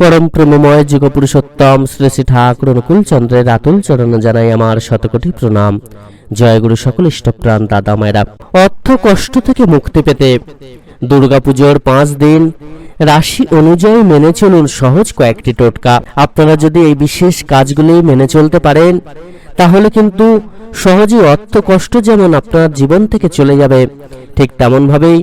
পরম প্রেমময় যুগ পুরুষোত্তম শ্রী শ্রী ঠাকুর অনুকূল চন্দ্রের আতুল চরণ জানাই আমার শতকোটি প্রণাম। জয় গুরু সকল ইষ্টপ্রাণ দাদা মায়েরা। অর্থ কষ্ট থেকে মুক্তি পেতে দুর্গাপুজোর পাঁচ দিন রাশি অনুযায়ী মেনে চলুন সহজ কয়েকটি টোটকা। আপনারা যদি এই বিশেষ কাজগুলি মেনে চলতে পারেন তাহলে কিন্তু সহজেই অর্থ কষ্ট যেমন আপনার জীবন থেকে চলে যাবে, ঠিক তেমনভাবেই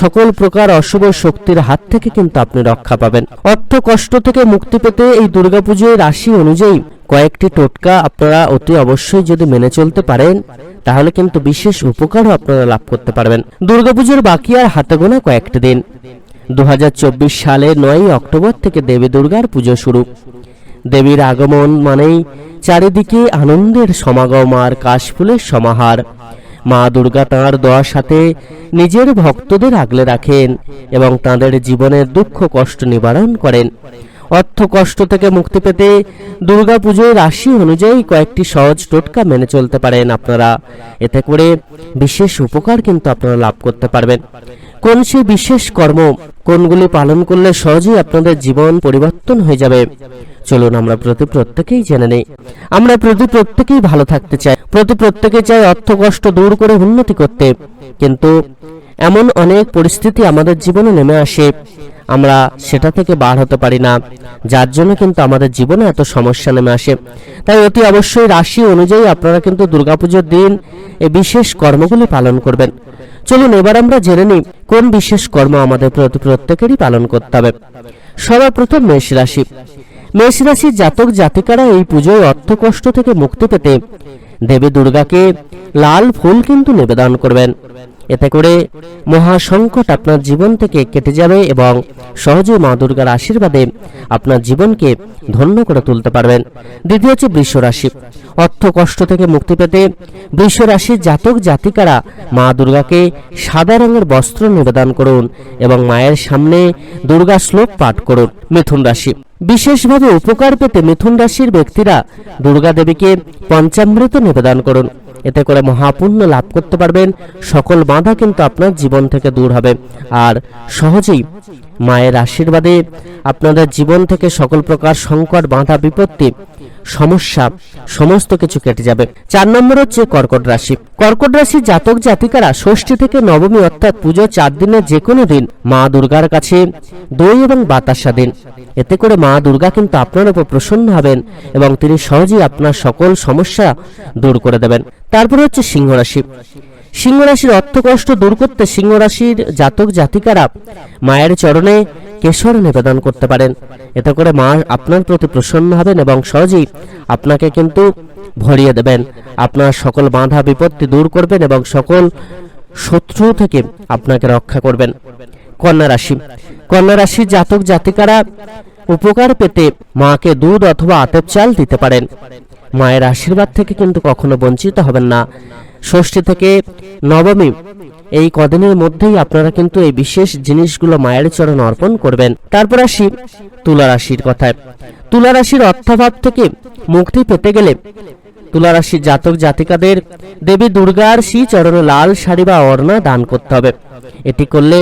সকল প্রকার অশুভ শক্তির হাত থেকে কিন্তু আপনি রক্ষা পাবেন। অর্থ কষ্ট থেকে মুক্তি পেতে এই দুর্গাপুজোয় রাশি অনুযায়ী কয়েকটি টোটকা আপনারা অতি অবশ্যই যদি মেনে চলতে পারেন, তাহলে কিন্তু বিশেষ উপকারও আপনারা লাভ করতে পারবেন। দুর্গাপুজোর বাকি আর হাতে গোনা কয়েকটি দিন। দু হাজার চব্বিশ সালে নয়ই অক্টোবর থেকে দেবী দুর্গার পুজো শুরু। দেবীর আগমন মানেই চারিদিকে আনন্দের সমাগম আর কাশফুলের সমাহার। মা দুর্গা তাঁর দোয়ার সাথে নিজের ভক্তদের আগলে রাখেন এবং তাঁদের জীবনের দুঃখ কষ্ট নিবারণ করেন। অর্থ কষ্ট থেকে মুক্তি পেতে দুর্গা পুজোয় রাশি অনুযায়ী কয়েকটি সহজ টোটকা মেনে চলতে পারেন আপনারা। এতে করে বিশেষ উপকার কিন্তু আপনারা লাভ করতে পারবেন। কোন সে বিশেষ কর্ম, কোনগুলি পালন করলে সহজেই আপনাদের জীবন পরিবর্তন হয়ে যাবে? চলুন আমরা প্রতি প্রত্যেকেই জেনে নেই। আমরা প্রতি প্রত্যেকেই ভালো থাকতে চাই। প্রতি প্রত্যেকে চাই অর্থ কষ্ট দূর করে উন্নতি করতে। কিন্তু এমন অনেক পরিস্থিতি আমাদের জীবনে নেমে আসে। আমরা সেটা থেকে বার হতে পারি না। যার জন্য কিন্তু আমাদের জীবনে এত সমস্যা নেমে আসে। তাই অতি অবশ্যই রাশি অনুযায়ী আপনারা কিন্তু দুর্গাপুজোর দিন এই বিশেষ কর্মগুলি পালন করবেন। চলুন এবার আমরা জেনে নিই, কোন বিশেষ কর্ম আমাদের প্রতি প্রত্যেকেরই পালন করতে হবে। সর্বপ্রথম মেষ রাশি। মেষ রাশির জাতক জাতিকারা এই পুজোয় অর্থ কষ্ট থেকে মুক্তি পেতে দেবী দুর্গাকে লাল ফুল কিন্তু নিবেদন করবেন। এতে করে মহা আপনার জীবন থেকে কেটে যাবে এবং সহজে মা দুর্গার আশীর্বাদে আপনার জীবনকে ধন্য করে তুলতে পারবেন। দ্বিতীয় হচ্ছে বৃষ রাশি অর্থ কষ্ট থেকে মুক্তি পেতে বৃষ রাশির জাতক জাতিকারা মা দুর্গাকে সাদা রঙের বস্ত্র নিবেদন করুন এবং মায়ের সামনে দুর্গা শ্লোক পাঠ করুন। মিথুন রাশি। বিশেষভাবে উপকার পেতে মিথুন রাশির ব্যক্তিরা দুর্গাদেবীকে পঞ্চামৃত নিবেদন করুন। এতে করে মহাপুণ্য লাভ করতে পারবেন। সকল বাধা কিন্তু আপনার জীবন থেকে দূর হবে। আর সহজেই মায়ের আশীর্বাদে আপনাদের জীবন থেকে সকল প্রকার সংকট, বাধা, বিপত্তি সমস্যা, সমস্ত কিছু কেটে যাবে। চার নম্বর হচ্ছে কর্কট রাশি। কর্কট রাশি জাতক জাতিকারা ষষ্ঠী থেকে নবমী অর্থাৎ পুজো চার দিনের যে কোনো দিন মা দুর্গার কাছে, দই এবং বাতাসা দিন। এতে করে মা দুর্গা কিন্তু আপনার উপর প্রসন্ন হবেন এবং তিনি সহজেই আপনার সকল সমস্যা দূর করে দেবেন। তারপরে হচ্ছে সিংহ রাশি। সিংহ রাশির অর্থ কষ্ট দূর করতে সিংহ রাশির জাতক জাতিকারা মায়ের চরণে কেশর নিবেদন করতে পারেন। এতে করে মা আপনার প্রতি প্রসন্ন হবেন এবং সহজেই আপনাকে কিন্তু ভরিয়ে দেবেন। আপনার সকল বাধা বিপত্তি দূর করবেন এবং সকল শত্রু থেকে আপনাকে রক্ষা করবেন। কন্যা রাশি। কন্যা রাশির জাতক জাতিকারা উপকার পেতে মাকে দুধ অথবা আতেপ চাল দিতে পারেন। মায়ের আশীর্বাদ থেকে কিন্তু কখনো বঞ্চিত হবেন না। ষষ্ঠী থেকে নবমী। এই কদিনের মধ্যেই আপনারা কিন্তু এই বিশেষ জিনিসগুলো মায়ের চরণ অর্পণ করবেন। তারপর আসি তুলা রাশির কথায়। তুলা রাশির অর্থাভাব থেকে মুক্তি পেতে গেলে তুলা রাশির জাতক জাতিকাদের দেবী দুর্গার শ্রী চরণে লাল শাড়ি বা অর্ণা দান করতে হবে। এটি করলে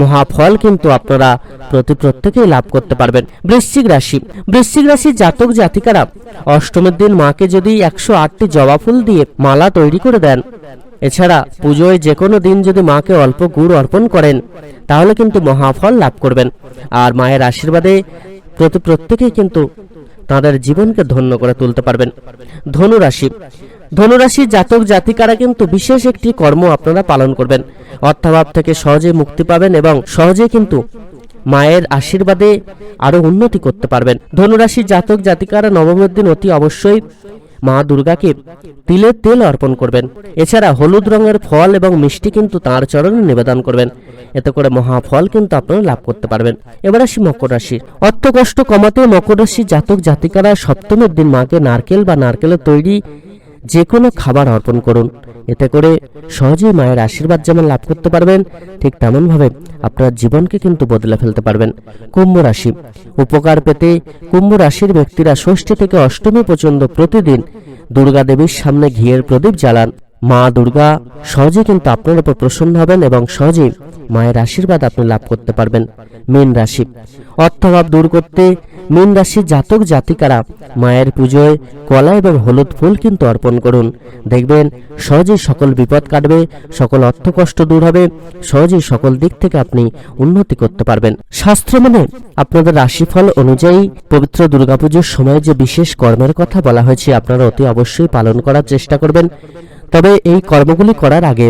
মহাফল কিন্তু আপনারা প্রতি প্রত্যেকেই লাভ করতে পারবেন। বৃশ্চিক রাশি। বৃশ্চিক রাশির জাতক জাতিকারা অষ্টমীর দিন মাকে যদি একশো আটটি জবা ফুল দিয়ে মালা তৈরি করে দেন, এছাড়া পুজোয় যে কোনো দিন যদি মাকে অল্প গুড় অর্পণ করেন, তাহলে কিন্তু মহাফল লাভ করবেন। আর মায়ের আশীর্বাদে প্রতি প্রত্যেকেই কিন্তু তাদের জীবনকে ধন্য করে তুলতে পারবেন। ধনুরাশি ধনুরাশির জাতক জাতিকারা কিন্তু বিশেষ একটি কর্ম আপনারা পালন করবেন। অর্থাভাব থেকে সহজে মুক্তি পাবেন এবং সহজে কিন্তু মায়ের আশীর্বাদে আরও উন্নতি করতে পারবেন। ধনুরাশির জাতক জাতিকারা নবমের দিন অতি অবশ্যই মা দুর্গাকে তিলের তেল অর্পণ করবেন। এছাড়া হলুদ রঙের ফল এবং মিষ্টি কিন্তু তাঁর চরণে নিবেদন করবেন। এতে করে মহাফল কিন্তু আপনারা লাভ করতে পারবেন। এবার আসি মকর রাশি অর্থ কষ্ট কমাতে মকর রাশি জাতক জাতিকারা সপ্তমীর দিন মাকে নারকেল বা নারকেলের তৈরি যে কোনো খাবার অর্পণ করুন। এতে করে সহজেই মায়ের আশীর্বাদ যেমন লাভ করতে পারবেন, ঠিক তেমনভাবে আপনার জীবনকে কিন্তু বদলে ফেলতে পারবেন। কুম্ভ রাশি। উপকার পেতে কুম্ভ রাশির ব্যক্তিরা ষষ্ঠী থেকে অষ্টমী পর্যন্ত প্রতিদিন দুর্গা দেবীর সামনে ঘিয়ের প্রদীপ জ্বালান। মা দুর্গা সহজে কিন্তু আপনার উপর প্রসন্ন হবেন এবং সহজেই মায়ের আশীর্বাদ আপনি লাভ করতে পারবেন। মীন রাশি। অর্থাভাব দূর করতে মীন রাশির জাতক জাতিকারা মায়ের পুজোয় কলা এবং হলুদ ফুল কিন্তু অর্পণ করুন। দেখবেন সহজেই সকল বিপদ কাটবে, সকল অর্থ কষ্ট দূর হবে, সহজেই সকল দিক থেকে আপনি উন্নতি করতে পারবেন। শাস্ত্র মানে আপনাদের রাশিফল অনুযায়ী পবিত্র দুর্গাপুজোর সময় যে বিশেষ কর্মের কথা বলা হয়েছে, আপনারা অতি অবশ্যই পালন করার চেষ্টা করবেন। তবে এই কর্মগুলি করার আগে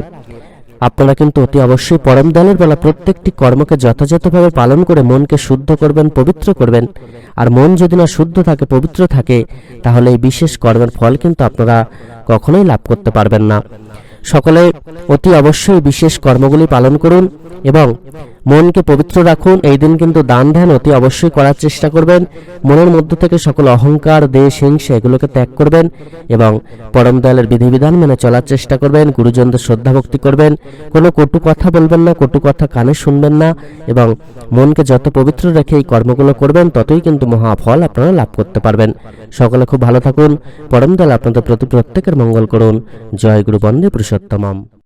আপনারা কিন্তু অতি অবশ্যই পরম দানের বেলা প্রত্যেকটি কর্মকে যথাযথভাবে পালন করে মনকে শুদ্ধ করবেন, পবিত্র করবেন। আর মন যদি না শুদ্ধ থাকে, পবিত্র থাকে, তাহলে এই বিশেষ কর্মের ফল কিন্তু আপনারা কখনোই লাভ করতে পারবেন না। সকলে অতি অবশ্যই বিশেষ কর্মগুলি পালন করুন এবং মনকে পবিত্র রাখুন। এই দিন কিন্তু দান ধ্যান অতি অবশ্যই করার চেষ্টা করবেন। মনের মধ্য থেকে সকল অহংকার, দেশ, হিংসা এগুলোকে ত্যাগ করবেন এবং পরম দয়ালের বিধিবিধান মেনে চলার চেষ্টা করবেন। গুরুজনদের শ্রদ্ধা ভক্তি করবেন। কোনো কটু কথা বলবেন না, কটু কথা কানে শুনবেন না এবং মনকে যত পবিত্র রেখে এই কর্মগুলো করবেন, ততই কিন্তু মহাফল আপনারা লাভ করতে পারবেন। সকলে খুব ভালো থাকুন। পরম দয়াল আপনাদের প্রতি প্রত্যেকের মঙ্গল করুন। জয় গুরু বন্দে পুরুষোত্তমম।